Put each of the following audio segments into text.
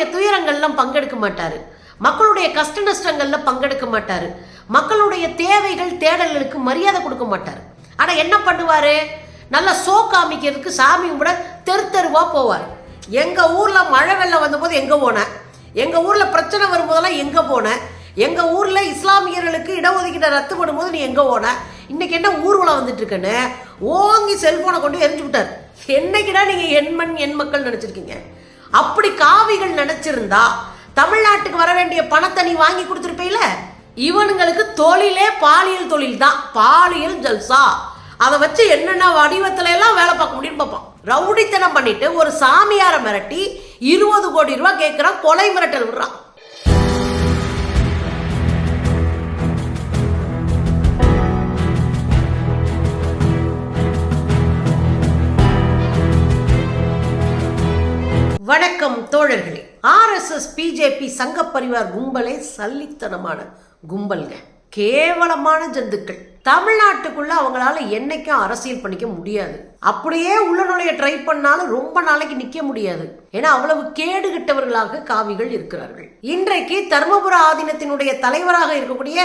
மக்களுடைய துயரங்கள்லாம் பங்கெடுக்க மாட்டார். மக்களுடைய கஷ்ட நஷ்டங்கள்ல பங்கெடுக்க மாட்டார். மக்களுடைய தேவைகள் தேடல்களுக்கு மரியாதை கொடுக்க மாட்டார். ஆனால் என்ன பண்ணுவார்? நல்லா சோ காமிக்கிறதுக்கு சாமி கும்பிட தெரு போவார். எங்கள் ஊரில் மழை வெள்ளம் வந்தபோது எங்கே போனேன் எங்கள் ஊரில் பிரச்சனை வரும்போதெல்லாம் எங்கே போனேன் எங்கள் ஊரில் இஸ்லாமியர்களுக்கு இடஒதுக்கீட்டை ரத்து பண்ணும்போது நீ எங்கே போன? இன்னைக்கு என்ன ஊர்வலம் வந்துட்டு இருக்குன்னு ஓங்கி செல்ஃபோனை கொண்டு எரிஞ்சு விட்டார். என்னைக்குடா நீங்கள் எண்மண் எண் மக்கள் நினச்சிருக்கீங்க? அப்படி காவிகள் நினைச்சிருந்தா தமிழ்நாட்டுக்கு வர வேண்டிய பணத்தை நீ வாங்கி கொடுத்துருப்பீல? இவனுங்களுக்கு தொழிலே பாலியல் தொழில் தான் பாலியல் ஜல்சா. அதை வச்சு என்னென்ன வடிவத்துல எல்லாம் வேலை பார்க்க முடியும்னு பார்ப்பான். ரவுடித்தனம் பண்ணிட்டு ஒரு சாமியாரை மிரட்டி இருபது கோடி ரூபா கேட்குறான் கொலை மிரட்டல் விடுறான். வணக்கம் தோழர்களே. ஆர்எஸ்எஸ் பிஜேபி சங்க பரிவார் கும்பலே சல்லித்தனமான கும்பல்ங்க. கேவலமான ஜந்துக்கள். தமிழ்நாட்டுக்குள்ள அவங்களால என்னைக்கும் அரசியல் பண்ணிக்க முடியாது. அப்படியே உள்ள நுழைய ட்ரை பண்ணாலும் ரொம்ப நாளைக்கு நிக்க முடியாது. ஏன்னா அவ்வளவு கேடுகிட்டவர்களாக காவிகள் இருக்கிறார்கள். இன்றைக்கு தர்மபுர ஆதீனத்தினுடைய தலைவராக இருக்கக்கூடிய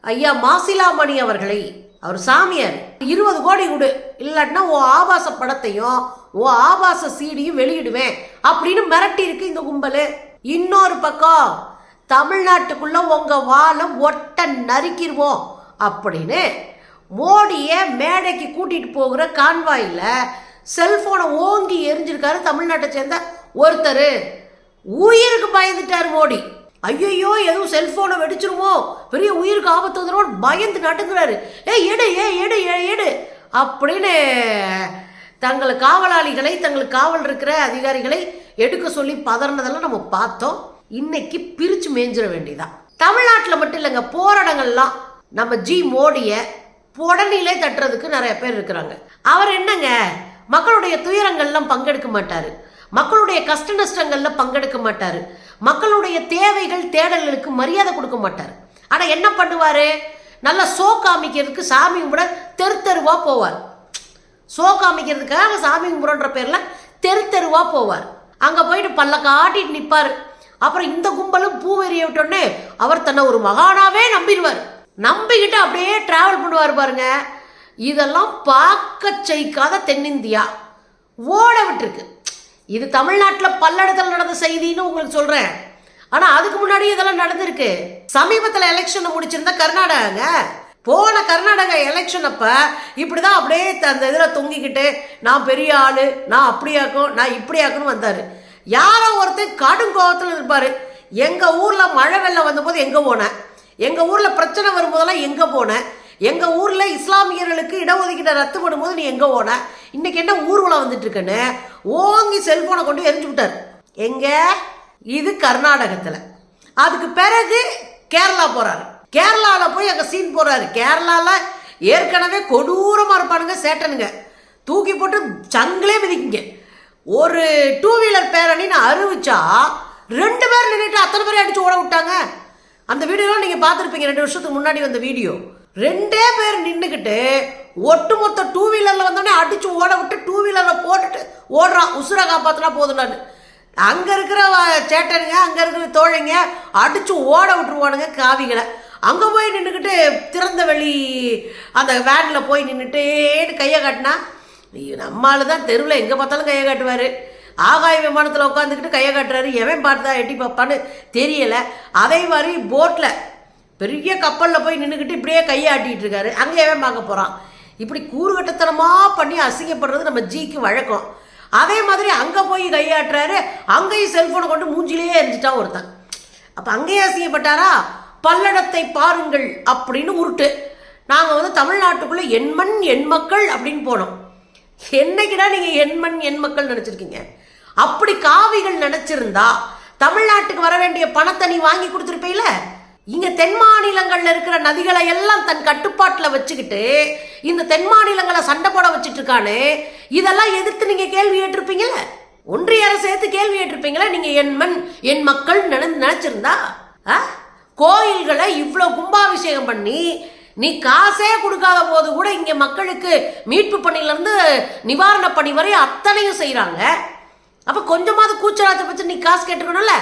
ஐயா மாசிலாமணி அவர்களை அவர் சாமியார். இருபது கோடி கொடு. இல்லாட்டினா ஓ ஆபாச படத்தையும் ஓ ஆபாச சீடியும் வெளியிடுவேன் அப்படின்னு மிரட்டி இருக்கு இந்த கும்பல். இன்னொரு பக்கம் தமிழ்நாட்டுக்குள்ள உங்க வாழை ஒட்ட நறுக்கிடுவோம் அப்படின்னு மோடியை மேடைக்கு கூட்டிட்டு போகிற கான்வாயில செல்போனை ஓங்கி எரிஞ்சிருக்காரு தமிழ்நாட்டை சேர்ந்த ஒருத்தர். உயிருக்கு பயந்துட்டார் மோடி. ஐயையோ எதுவும் செல்போனை வெடிச்சிருமோ? பெரிய உயிருக்கு ஆபத்து வந்துடும் பயந்து நட்டுங்கிறாரு ஏ எடு ஏ எடு ஏ எடு. அப்படின்னு தங்கள் காவலாளிகளை தங்கள் காவல் இருக்கிற அதிகாரிகளை எடுக்க சொல்லி பதறினதெல்லாம் நம்ம பார்த்தோம். இன்னைக்கு பிரிச்சு மேஞ்சிட வேண்டியதான் தமிழ்நாட்டில் மட்டும் இல்லைங்க போராடங்கள்லாம் நம்ம ஜி மோடியை புடனிலே தட்டுறதுக்கு நிறைய பேர் இருக்கிறாங்க. அவர் என்னங்க? மக்களுடைய துயரங்கள்லாம் பங்கெடுக்க மாட்டாரு. மக்களுடைய கஷ்ட நஷ்டங்கள்ல பங்கெடுக்க மாட்டாரு. மக்களுடைய தேவைகள் தேடல்களுக்கு மரியாதை கொடுக்க மாட்டார். ஆனால் என்ன பண்ணுவார்? நல்ல சோ காமிக்கிறதுக்கு சாமி கும்பிட தெரு தெருவாக போவார். சோ காமிக்கிறதுக்காக சாமி கும்பிடன்ற பேரில் தெரு தெருவாக போவார். அங்கே போயிட்டு பல்ல காட்டிட்டு நிற்பார் அப்புறம் இந்த கும்பலும் பூவெறிய விட்டோடனே அவர் தன்னை ஒரு மகானாவே நம்பிடுவார். நம்பிக்கிட்டு அப்படியே டிராவல் பண்ணுவார் பாருங்க. இதெல்லாம் பார்க்க செய்க்காத தென்னிந்தியா. ஓட விட்டுருக்கு. இது தமிழ்நாட்டில் பல்லடத்தில் நடந்த செய்தின்னு உங்களுக்கு சொல்கிறேன் ஆனால் அதுக்கு முன்னாடி இதெல்லாம் நடந்திருக்கு. சமீபத்தில் எலெக்ஷனை முடிச்சிருந்தா கர்நாடகாங்க. போன கர்நாடகா எலெக்ஷன் அப்போ இப்படி தான் அப்படியே த- அந்த இதில் தொங்கிக்கிட்டு நான் பெரிய ஆள் நான் அப்படியாக்கும் நான் இப்படியாக்குன்னு வந்தார். யாரோ ஒருத்தர் கடும் கோபத்தில் இருப்பார். எங்கள் ஊரில் மழை வெள்ளம் வந்தபோது எங்கே போனேன்? எங்கள் ஊரில் பிரச்சனை வரும்போதெல்லாம் எங்கே போனேன்? எங்கள் ஊரில் இஸ்லாமியர்களுக்கு இடஒதுக்கீட்டை ரத்து பண்ணும்போது நீ எங்கே ஓன? இன்னைக்கு என்ன ஊர்வலம் வந்துட்டு இருக்குன்னு ஓங்கி செல்ஃபோனை கொண்டு எரிஞ்சு விட்டார். எங்கே? இது கர்நாடகத்தில். அதுக்கு பிறகு கேரளா போகிறாரு கேரளாவில் போய் அங்கே சீன் போகிறாரு கேரளாவில் ஏற்கனவே கொடூரமாக இருப்பானுங்க சேட்டனுங்க. தூக்கி போட்டு சங்கிலே மிதிக்குங்க. ஒரு டூ வீலர் பேரணின்னு அறிவிச்சா ரெண்டு பேர் நின்றுட்டு அத்தனை பேரை அடிச்சு ஓட விட்டாங்க. அந்த வீடியோலாம் நீங்கள் பார்த்துருப்பீங்க. ரெண்டு வருஷத்துக்கு முன்னாடி வந்த வீடியோ. ரெண்டே பேர் நின்றுக்கிட்டு ஒட்டுமொத்த டூ வீலரில் வந்தோடனே அடித்து ஓட விட்டு டூ வீலரில் போட்டுட்டு ஓடுறான். உசுரை போதும் நான் அங்கே இருக்கிற சேட்டனுங்க அங்கே இருக்கிற தோழைங்க அடித்து ஓட விட்டுருவானுங்க காவிகளை. அங்கே போய் நின்றுக்கிட்டு திறந்த வெளி அந்த வேனில் போய் நின்றுட்டேன்னு கையை காட்டினா ஐயோ, தான் தெருவில் எங்கே பார்த்தாலும் கையை காட்டுவார். ஆகாய விமானத்தில் உட்காந்துக்கிட்டு கையை காட்டுறாரு. எவன் பார்த்தா எட்டி பார்ப்பான்னு தெரியலை. அதே மாதிரி போட்டில் பெரிய கப்பலில் போய் நின்றுக்கிட்டு இப்படியே கையை ஆட்டிகிட்டு இருக்காரு அங்கேயே எவன் பார்க்க போகிறான் இப்படி கூறுகட்டத்தனமாக பண்ணி அசிங்கப்படுறது நம்ம ஜிக்கு வழக்கம். அதே மாதிரி அங்கே போய் கையாட்டுறாரு. அங்கேயும் செல்ஃபோனை கொண்டு மூஞ்சிலேயே எரிஞ்சிட்டான் ஒருத்தன். அப்போ அங்கேயே அசிங்கப்பட்டாரா? பல்லடத்தை பாருங்கள் அப்படின்னு உருட்டு. நாங்கள் வந்து தமிழ்நாட்டுக்குள்ளே எண்மண் எண்மக்கள் அப்படின்னு போனோம். என்னைக்குடா நீங்கள் எண்மண் எண் மக்கள் நினச்சிருக்கீங்க? அப்படி காவிகள் நினச்சிருந்தா தமிழ்நாட்டுக்கு வர வேண்டிய பணத்தை நீ வாங்கி கொடுத்துருப்பீல இங்க தென் மாநிலங்கள்ல இருக்கிற நதிகளை எல்லாம் தன் கட்டுப்பாட்டுல வச்சுக்கிட்டு இந்த தென் மாநிலங்களை சண்டை போட வச்சுட்டு இருக்கானு இதெல்லாம் எதிர்த்து நீங்க கேள்வி கேட்டிருப்பீங்கல்ல ஒன்றிய அரசு எடுத்து கேள்வி கேட்டிருப்பீங்களா நீங்க என் மண் என் மக்கள் நினை நினைச்சிருந்தா? ஆ? கோயில்களை இவ்வளவு கும்பாபிஷேகம் பண்ணி நீ காசே கொடுக்காத போது கூட இங்க மக்களுக்கு மீட்பு பணியில இருந்து நிவாரண பணி வரை அத்தனையும் செய்கிறாங்க அப்ப கொஞ்சமாவது கூச்சலாச்ச பற்றி நீ காசு கேட்டுக்கணும்ல?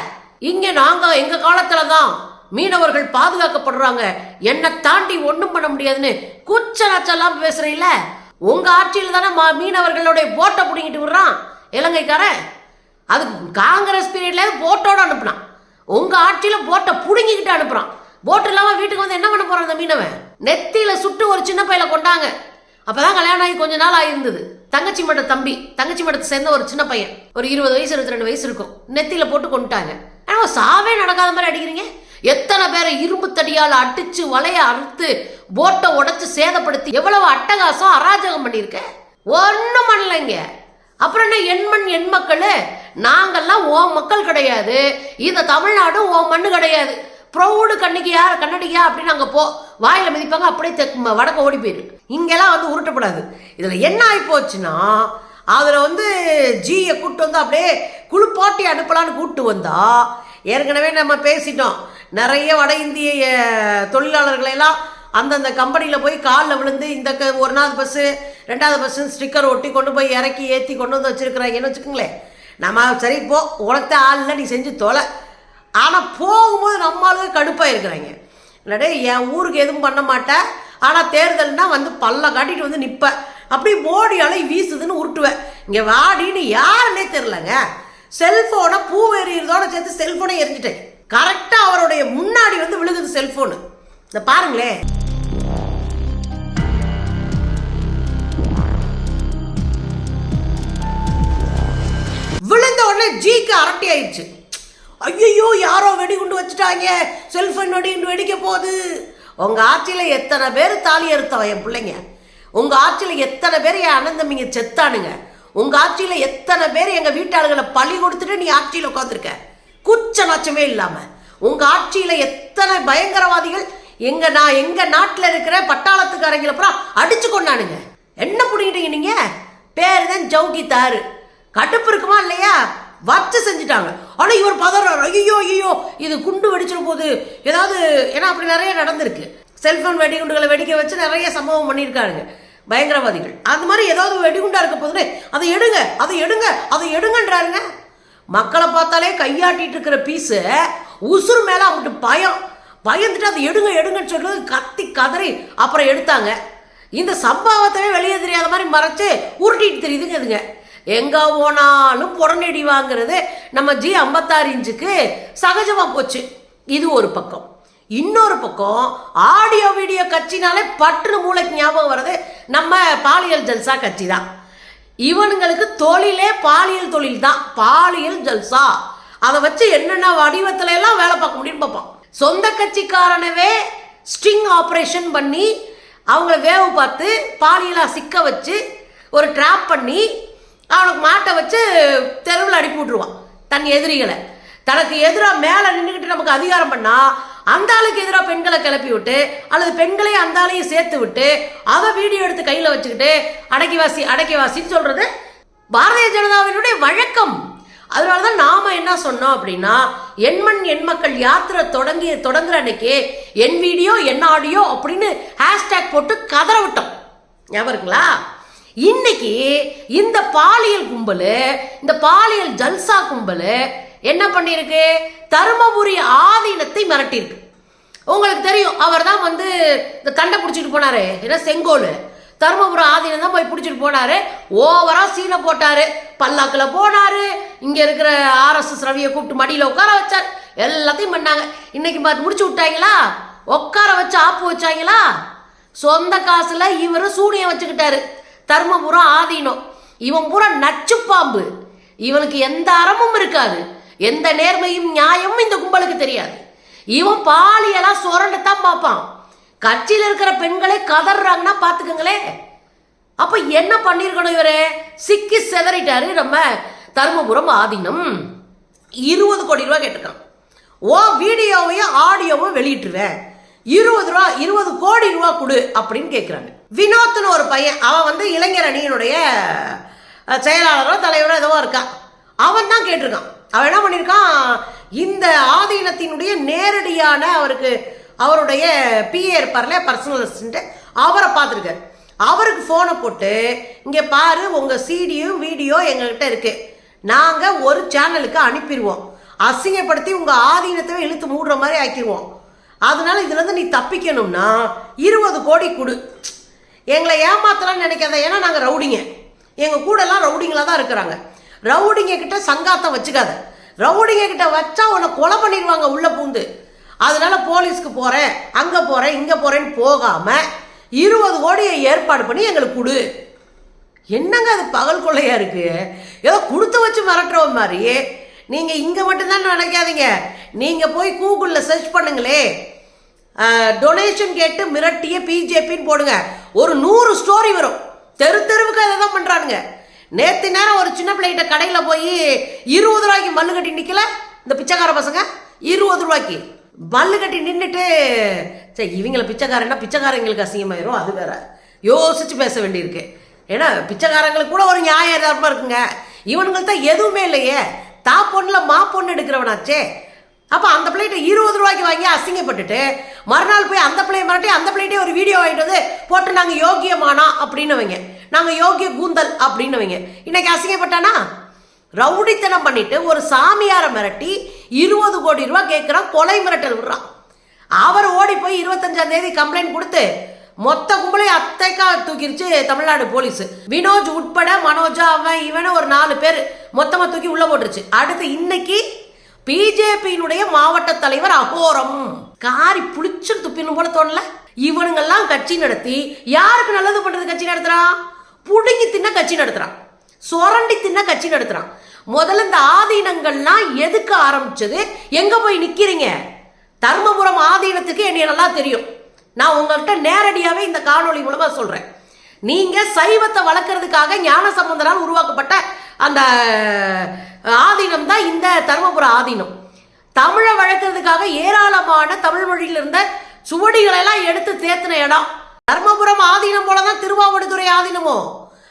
இங்க நாங்க எங்க காலத்தில் தான் மீனவர்கள் பாதுகாக்கப்படுறாங்க. என்னை தாண்டி ஒன்றும் பண்ண முடியாதுன்னு கூச்சலாச்செல்லாம் பேசுறீல்ல? உங்க ஆட்சியில் தானே மா- மீனவர்களுடைய போட்டை பிடிங்கிட்டு விடுறான் இலங்கைக்காரன். அது காங்கிரஸ் பீரியட்ல போட்டோட அனுப்புனான். உங்க ஆட்சியில போட்டை புடுங்கிக்கிட்டு அனுப்புறான். போட் இல்லாம வீட்டுக்கு வந்து என்ன பண்ண போறான் அந்த மீனவன்? நெத்தியில சுட்டு ஒரு சின்ன பையில கொண்டாங்க. அப்பதான் கல்யாணம் ஆகி கொஞ்ச நாள் ஆயிருந்தது. தங்கச்சி மட்ட தம்பி தங்கச்சி மட்டத்தை சேர்ந்த ஒரு சின்ன பையன். ஒரு இருபது வயசு இருபத்தி ரெண்டு வயசு இருக்கும். நெத்தியில போட்டு கொண்டுட்டாங்க. ஆனா சாவே நடக்காத மாதிரி அடிக்கிறீங்க. எத்தனை பேரை இரும்பு தடியால் அடிச்சு வலைய அறுத்து போட்டை உடைச்சு சேதப்படுத்தி எவ்வளவு அட்டகாசம் அராஜகம் பண்ணியிருக்க? ஒன்றும் பண்ணலைங்க. அப்புறம் என்ன எண்மண் எண் மக்கள்? நாங்கெல்லாம் ஓ மக்கள் கிடையாது. இந்த தமிழ்நாடு ஓ மண்ணு கிடையாது. ப்ரௌடு கண்ணிக்கையா கண்ணடியா அப்படின்னு அங்கே போ வாயில் மிதிப்பாங்க அப்படியே தெற்கு வடக்க ஓடி போயிரு. இங்கெல்லாம் வந்து உருட்டப்படாது. இதில் என்ன ஆகி போச்சுன்னா அதில் வந்து ஜியை கூப்பிட்டு வந்து அப்படியே குளிப்பாட்டி அனுப்பலான்னு கூப்பிட்டு வந்தா ஏற்கனவே நம்ம பேசிட்டோம். நிறைய வட இந்திய தொழிலாளர்களெல்லாம் அந்தந்த கம்பெனியில் போய் காலில் விழுந்து இந்த க- ஒரு நாள் பஸ்ஸு ரெண்டாவது பஸ்ஸு ஸ்டிக்கர் ஒட்டி கொண்டு போய் இறக்கி ஏற்றி கொண்டு வந்து வச்சுருக்குறாங்கன்னு வச்சுக்கோங்களேன். நம்ம சரி போ உனக்கு ஆள் இல்லை நீ செஞ்சு தொலை. ஆனால் போகும்போது நம்மளுக்கு கடுப்பாக இருக்கிறாங்க இல்லாட்டி என் ஊருக்கு எதுவும் பண்ண மாட்டேன் ஆனால் தேர்தல்னா வந்து பல்ல காட்டிட்டு வந்து நிற்பேன் அப்படி மோடி அலை வீசுதுன்னு உருட்டுவேன். இங்கே வாடின்னு யாருன்னே தெரிலங்க செல்ஃபோனை பூ எறிகிறதோட சேர்த்து செல்ஃபோனை எரிஞ்சிட்டேன் கரெக்டாக அவருடைய முன்னாடி வந்து விழுகுது செல்ஃபோனு இந்த பாருங்களேன் விழுந்த உடனே ஜிக்கு அரட்டி ஆயிடுச்சு ஐயோ யாரோ வெடிகுண்டு வச்சுட்டாங்க. செல்ஃபோன் வெடிகுண்டு வெடிக்க போகுது. உங்கள் ஆட்சியில் எத்தனை பேர் தாலி அறுத்தவன் என் பிள்ளைங்க? உங்கள் ஆட்சியில் எத்தனை பேர் என் அண்ணந்தம்பிங்க செத்தானுங்க? உங்கள் ஆட்சியில் எத்தனை பேர் எங்கள் வீட்டாளுகளை பழி கொடுத்துட்டு நீ ஆட்சியில் உட்காந்துருக்க கூச்ச நாச்சமே இல்லாம. உங்க ஆட்சியில எத்தனை பயங்கரவாதிகள் எங்க நான் எங்க நாட்டில் இருக்கிற பட்டாளத்துக்காரங்களை அப்புறம் அடிச்சு கொண்டானுங்க என்ன புடிங்கிட்டீங்க நீங்க? பேரு தான் ஜவுகி தாரு கடுப்பு இருக்குமா இல்லையா? வச்சு செஞ்சுட்டாங்க. ஆனா இவர் பதறாரு. ஐயோ ஐயோ இது குண்டு வெடிச்சிடும் போது ஏதாவது ஏன்னா அப்படி நிறைய நடந்திருக்கு. செல்போன் வெடிகுண்டுகளை வெடிக்க வச்சு நிறைய சம்பவம் பண்ணியிருக்காருங்க பயங்கரவாதிகள். அந்த மாதிரி ஏதாவது வெடிகுண்டா இருக்க போதுன்னு அதை எடுங்க அதை எடுங்க அதை எடுங்கன்றாருங்க. மக்களை பார்த்தாலே கையாட்டிட்டு இருக்கிற பீஸு உசுறு மேலே அவங்கட்டு பயம். பயந்துட்டு அதை எடுங்க எடுங்கன்னு சொல்றது கத்தி கதறி அப்புறம் எடுத்தாங்க. இந்த சம்பவத்தவே வெளியே தெரியாத மாதிரி மறைச்சு உருட்டிட்டு தெரியுதுங்க இதுங்க. எங்க போனாலும் புடனடி வாங்குறது நம்ம ஜி ஐம்பத்தாறு இன்ச்சுக்கு சகஜமா போச்சு. இது ஒரு பக்கம். இன்னொரு பக்கம் ஆடியோ வீடியோ கட்சினாலே பட்டுன்னு மூளைக்கு ஞாபகம் வர்றது நம்ம பாலியல் ஜல்சா கட்சி தான். இவனுங்களுக்கு தொழிலே பாலியல் தொழில் தான் பாலியல் ஜல்சா. அதை வச்சு என்னென்ன வடிவத்துல எல்லாம் வேலை பார்க்க முடியும்னு பார்ப்பான். சொந்த கட்சிக்காரனவே ஸ்ட்ரிங் ஆப்ரேஷன் பண்ணி அவங்கள வேவு பார்த்து பாலியலாக சிக்க வச்சு ஒரு ட்ராப் பண்ணி அவனுக்கு மாட்டை வச்சு தெருவில் அனுப்பி விட்ருவான் தன் எதிரிகளை. தனக்கு எதிராக மேலே நின்றுக்கிட்டு நமக்கு அதிகாரம் பண்ணால் அந்த ஆளுக்கு எதிராக பெண்களை கிளப்பி விட்டு அல்லது பெண்களையும் அந்த ஆளையும் சேர்த்து விட்டு அதை வீடியோ எடுத்து கையில் வச்சுக்கிட்டு அடக்கிவாசி அடக்கிவாசின்னு சொல்றது பாரதிய ஜனதாவினுடைய வழக்கம். அதனால தான் நாம என்ன சொன்னோம் அப்படின்னா எண்மண் எண்மக்கள் யாத்திரை தொடங்கி தொடங்குற அன்னைக்கு என் வீடியோ என் ஆடியோ அப்படின்னு ஹேஷ்டேக் போட்டு கதற விட்டோம். ஞாபகங்களா இன்னைக்கு இந்த பாலியல் கும்பல் இந்த பாலியல் ஜல்சா கும்பல் என்ன பண்ணியிருக்கு? தருமபுரி ஆதீனத்தை மிரட்டியிருக்கு. உங்களுக்கு தெரியும் அவர் தான் வந்து இந்த கண்டை பிடிச்சிட்டு போனாரு. ஏன்னா செங்கோல்? தருமபுரம் ஆதீனம் தான் போய் பிடிச்சிட்டு போனாரு. ஓவரா சீனை போட்டாரு. பல்லாக்கில் போனாரு. இங்க இருக்கிற ஆர்எஸ்எஸ் ரவியை கூப்பிட்டு மடியில் உட்கார வச்சார். எல்லாத்தையும் பண்ணாங்க. இன்னைக்கு பார்த்து முடிச்சு விட்டாங்களா? உட்கார வச்சு ஆப்பு வச்சாங்களா? சொந்த காசுல இவரும் சூனியம் வச்சுக்கிட்டாரு. தருமபுரம் ஆதீனம். இவன் பூரா நச்சு பாம்பு இவனுக்கு எந்த அறமும் இருக்காது. எந்த நேர்மையும் நியாயமும் இந்த கும்பலுக்கு தெரியாது. இவன் பாலியெல்லாம் சுரண்டத்தான் பார்ப்பான். கட்சியில் இருக்கிற பெண்களே கதறாங்கன்னா பார்த்துக்கங்களே அப்ப என்ன பண்ணிருக்கணும் இவரு? சிக்கி செதறிட்டாரு நம்ம தருமபுரம் ஆதீனம். இருபது கோடி ரூபா கேட்டிருக்கான். ஓ வீடியோவையும் ஆடியோவும் வெளியிட்டுருவேன். இருபது ரூபா இருபது கோடி ரூபா கொடு அப்படின்னு கேட்குறாங்க வினோத்னு ஒரு பையன் அவன் வந்து இளைஞர் அணியினுடைய செயலாளரோ தலைவரோ ஏதோ இருக்கான். அவன் தான் கேட்டிருக்கான். அவன் என்ன பண்ணியிருக்கான் இந்த ஆதீனத்தினுடைய நேரடியான அவருக்கு அவருடைய பிஏ இருப்பார்ல பர்சனல் அசிஸ்டன்ட் அவரை பார்த்துருக்காரு. அவருக்கு ஃபோனை போட்டு இங்கே பாரு உங்கள் சிடியும் வீடியோ எங்ககிட்ட இருக்குது நாங்கள் ஒரு சேனலுக்கு அனுப்பிடுவோம் அசிங்கப்படுத்தி உங்கள் ஆதீனத்தை இழுத்து மூடுற மாதிரி ஆக்கிடுவோம் அதனால இதுலேருந்து நீ தப்பிக்கணும்னா இருபது கோடி கொடு. எங்களை ஏமாத்தலாம்னு நினைக்காத ஏன்னா நாங்கள் ரவுடிங்க. எங்கள் கூடலாம் ரவுடிங்களாக தான் இருக்கிறாங்க. ரவுடிங்க கிட்ட சங்காத்தம் வச்சுக்காத. ரவுடிங்க கிட்ட வச்சா உன்னை கொலை பண்ணிடுவாங்க உள்ள பூந்து. அதனால போலீஸ்க்கு போறேன் அங்க போறேன் இங்க போறேன்னு போகாம இருபது கோடியை ஏற்பாடு பண்ணி எங்களுக்கு கொடு. என்னங்க அது பகல் கொள்ளையா இருக்கு? ஏதோ கொடுத்து வச்சு மிரட்டுற மாதிரி நீங்க இங்க மட்டும்தான் நினைக்காதீங்க. நீங்க போய் கூகுளில் சர்ச் பண்ணுங்களே. டொனேஷன் கேட்டு மிரட்டிய பிஜேபின்னு போடுங்க. ஒரு நூறு ஸ்டோரி வரும். தெரு தெருவுக்கு அதை தான் பண்றானுங்க. நேத்து நேரம் ஒரு சின்ன பிள்ளைகிட்ட கடையில் போய் இருபது ரூபாய்க்கு மல்லு கட்டி நிற்கல இந்த பிச்சைக்கார பசங்க? இருபது ரூபாய்க்கு. மல்லு கட்டி நின்றுட்டு சரி இவங்களை பிச்சைக்காரன்னா பிச்சைக்காரங்களுக்கு அசிங்கமாயிரும் அது வேற. யோசிச்சு பேச வேண்டியிருக்கு. ஏன்னா பிச்சைக்காரங்களுக்கு கூட ஒரு நியாயமாக இருக்குங்க. இவனுங்களுக்கு தான் எதுவுமே இல்லையே. தா பொண்ணில் மா பொண்ணு எடுக்கிறவனாச்சே. அப்போ அந்த பிள்ளைகிட்ட இருபது ரூபாய்க்கு வாங்கி அசிங்கப்பட்டுட்டு மறுநாள் போய் அந்த பிள்ளைய மிரட்டி அந்த பிள்ளைகிட்டே ஒரு வீடியோ வாங்கிட்டு வந்து போட்டு நாங்கள் யோகியமானோம் அப்படின்னு வைங்க. நாங்கள் யோகிய கூந்தல் அப்படின்னு வைங்க. இன்னைக்கு அசிங்கப்பட்டானா? ரவுடித்தனம் பண்ணிட்டு ஒரு சாமியாரை மிரட்டி இருபது கோடி ரூபா கேட்குறான் கொலை மிரட்டல் விடுறான் அவர் ஓடி போய் இருபத்தஞ்சாம் தேதி கம்ப்ளைண்ட் கொடுத்து மொத்த கும்பலையும் அத்தைக்கா தூக்கிருச்சு தமிழ்நாடு போலீஸ். வினோஜ் உட்பட மனோஜா அவன் இவன ஒரு நாலு பேர் மொத்தமாக தூக்கி உள்ள போட்டுருச்சு. அடுத்து இன்னைக்கு பிஜேபியினுடைய மாவட்ட தலைவர் அகோரம். காரி புளிச்சு துப்பின்னு போல தோணல. இவனுங்கெல்லாம் கட்சி நடத்தி யாருக்கு நல்லது பண்றது கட்சி நடத்துறான் புடுங்கி தின்ன கட்சி நடத்துகிறான் சுரண்டி தின்ன கட்சி நடத்துகிறான் முதல்ல இந்த ஆதீனங்கள்லாம் எதுக்கு ஆரம்பிச்சது? எங்கே போய் நிற்கிறீங்க தர்மபுரம் ஆதீனத்துக்கு என்னை நல்லா தெரியும். நான் உங்கள்கிட்ட நேரடியாகவே இந்த காணொளி மூலமாக சொல்கிறேன் நீங்கள் சைவத்தை வளர்க்குறதுக்காக ஞான சம்பந்தரால் உருவாக்கப்பட்ட அந்த ஆதீனம் தான் இந்த தர்மபுர ஆதீனம். தமிழை வளர்க்குறதுக்காக ஏராளமான தமிழ் மொழியில் இருந்த சுவடிகளெல்லாம் எடுத்து தேத்தின இடம். தர்மபுரம் ஆதீனம் போலதான் திருவாவடுதுறை ஆதீனமோ?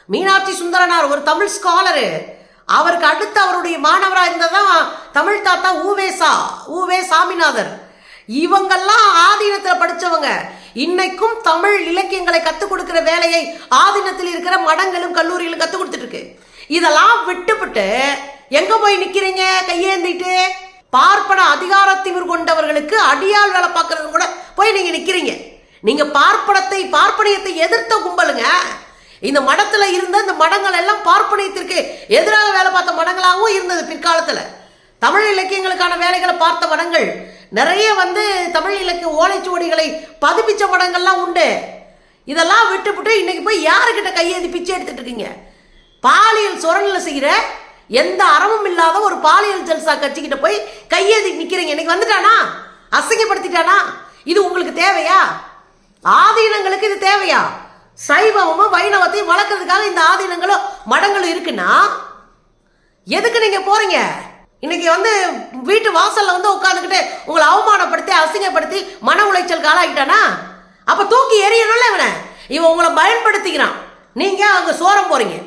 மீனாட்சி சுந்தரனார் ஒரு தமிழ் ஸ்காலரு அவருக்கு அடுத்து அவருடைய மாணவராக இருந்ததான் தமிழ் தாத்தா ஊவேசா ஊவே சாமிநாதர். இவங்கெல்லாம் ஆதீனத்தில் படித்தவங்க இன்னைக்கும் தமிழ் இலக்கியங்களை கற்றுக் கொடுக்கிற வேலையை ஆதீனத்தில் இருக்கிற மடங்களும் கல்லூரிகளும் கற்றுக் கொடுத்துட்டு இருக்கு இதெல்லாம் விட்டுவிட்டு எங்க போய் நிக்கிறீங்க? கையேந்திட்டு. பார்ப்பன அதிகாரத்திமிர் கொண்டவர்களுக்கு அடியாள் வேலை பார்க்கறது கூட போய் நீங்க நிக்கிறீங்க. நீங்க பார்ப்பனத்தை பார்ப்பனியத்தை எதிர்த்த கும்பலுங்க. இந்த மடத்துல இருந்த இந்த மடங்கள் எல்லாம் பார்ப்பனியத்திற்கு எதிராக வேலை பார்த்த மடங்களாகவும் இருந்தது பிற்காலத்துல. தமிழ் இலக்கியங்களுக்கான வேலைகளை பார்த்த மடங்கள். நிறைய வந்து தமிழ் இலக்கிய ஓலைச்சுவடிகளை பதிப்பிச்ச மடங்கள்லாம் உண்டு. இதெல்லாம் விட்டுவிட்டு இன்னைக்கு போய் யாருக்கிட்ட கையேந்தி பிச்சை எடுத்துட்டு இருக்கீங்க? பாலியல் சுரணில் செய்கிற எந்த அறமும் இல்லாத ஒரு பாலியல் ஜல்சா கட்சிக்கிட்ட போய் கையேந்தி நிற்கிறீங்க இன்னைக்கு வந்துட்டானா? அசிங்கப்படுத்திட்டானா? இது உங்களுக்கு தேவையா? ஆதீனங்களுக்கு இது தேவையா? சைவமும் வைணவத்தையும் வளர்க்கறதுக்காக இந்த ஆதீனங்களும் மடங்களும் இருக்குன்னா? எதுக்கு நீங்க போறீங்க? இன்னைக்கு வந்து வீட்டு வாசல்ல வந்து உட்காந்துக்கிட்டு உங்களை அவமானப்படுத்தி அசிங்கப்படுத்தி மன உளைச்சலுக்கு ஆளாகிட்டானா அப்ப தூக்கி எறியணும்ல இவனை. இவன் உங்களை பயன்படுத்திக்கிறான். நீங்க அங்க சோரம் போறீங்க?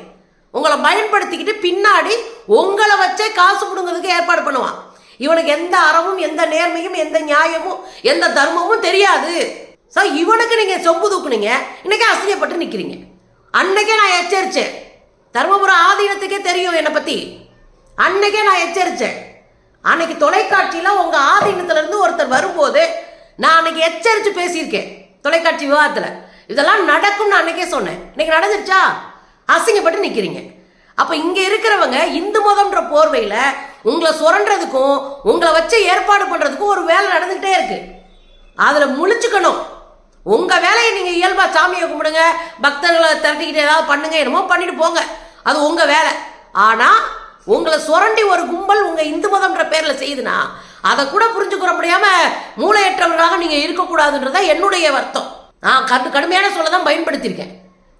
உங்களை பயன்படுத்திக்கிட்டு பின்னாடி உங்களை வச்சே காசு பிடுங்கிறதுக்கு ஏற்பாடு பண்ணுவான். இவனுக்கு எந்த அறமும் எந்த நேர்மையும் எந்த நியாயமும் எந்த தர்மமும் தெரியாது. ஸோ இவனுக்கு நீங்கள் சொம்பு தூக்குனீங்க. இன்றைக்கே அசிங்கப்பட்டு நிற்கிறீங்க அன்னைக்கே நான் எச்சரித்தேன் தர்மபுரம் ஆதீனத்துக்கே தெரியும் என்னை பற்றி அன்னைக்கே நான் எச்சரித்தேன் அன்னைக்கு தொலைக்காட்சியில் உங்கள் ஆதீனத்துலேருந்து ஒருத்தர் வரும்போது நான் அன்னைக்கு எச்சரித்து பேசியிருக்கேன். தொலைக்காட்சி விவாதத்தில். இதெல்லாம் நடக்கும்னு அன்னைக்கே சொன்னேன். இன்னைக்கு நடந்துருச்சா? அசிங்கப்பட்டு நிற்கிறீங்க அப்போ இங்கே இருக்கிறவங்க இந்து மதம்ன்ற போர்வையில் உங்களை சுரண்டுறதுக்கும் உங்களை வச்சு ஏற்பாடு பண்ணுறதுக்கும் ஒரு வேலை நடந்துகிட்டே இருக்கு. அதில் முழிச்சுக்கணும். உங்கள் வேலையை நீங்கள் இயல்பாக சாமியை கும்பிடுங்க பக்தர்களை திரட்டிக்கிட்டு ஏதாவது பண்ணுங்க என்னமோ பண்ணிட்டு போங்க. அது உங்கள் வேலை. ஆனால் உங்களை சுரண்டி ஒரு கும்பல் உங்கள் இந்து மதம்ன்ற பேரில் செய்யுதுன்னா அதை கூட புரிஞ்சுக்கிற முடியாமல் மூளையற்றவர்களாக இருக்கக்கூடாதுன்றது இருக்கக்கூடாதுன்றதா என்னுடைய வருத்தம். நான் கடு கடுமையான சொல்ல தான் பயன்படுத்தியிருக்கேன்.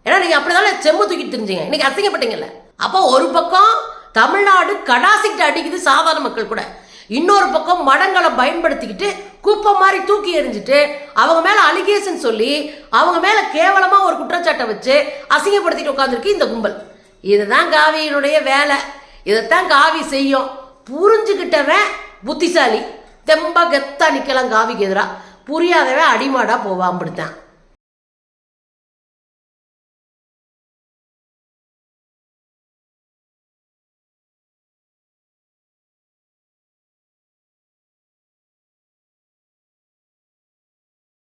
ஏன்னா நீங்கள் அப்படி தானே செம்பு தூக்கிட்டு தெரிஞ்சீங்க. இன்றைக்கி அசிங்கப்பட்டீங்கல்ல. அப்போ ஒரு பக்கம் தமிழ்நாடு கடாசிக்கிட்டு அடிக்குது சாதாரண மக்கள் கூட. இன்னொரு பக்கம் மடங்களை பயன்படுத்திக்கிட்டு குப்பை மாதிரி தூக்கி எறிஞ்சிட்டு அவங்க மேல அலிகேஷன் சொல்லி அவங்க மேல கேவலமா ஒரு குற்றச்சாட்டை வச்சு அசிங்கப்படுத்திட்டு உட்காந்துருக்கு இந்த கும்பல். இதுதான் காவியினுடைய வேலை. இதைத்தான் காவி செய்யும். புரிஞ்சுக்கிட்டவன் புத்திசாலி. தெம்பா கெத்தா நிக்கலாம் காவிக்கு எதிராக புரியாதவன் அடிமாடா போவான் அப்படித்தான்.